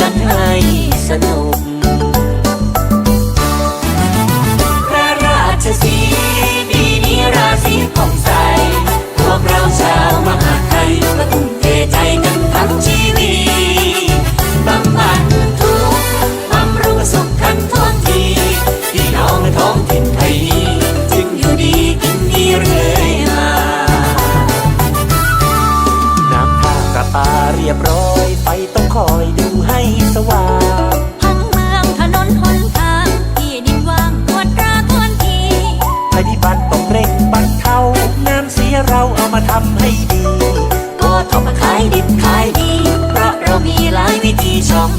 กันให้สนุก เรียบร้อยไฟต้องคอยดูให้สว่างทั้งเมืองถนนหนทางที่ดินว่างตรวจตราทวนทีภัยพิบัติต้องเร่งบรรเทาน้ำเสียเราเอามาทำให้ดีก็ทำขายดิบขายดี เพราะเรามีหลายวิธีช่อง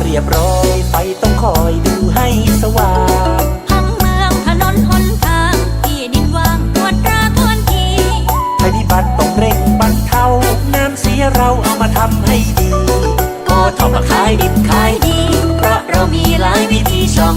เรียบร้อย ไฟต้องคอยดูให้สว่างทั้งเมืองถนนหนทางที่ดินว่างตรวจตราทวนทีภัยพิบัติต้องเร่งบรรเทาน้ำเสียเราเอามาทำให้ดีก็ต้องมาขายดิบขายดี เพราะเรามีหลายวิธีช่อง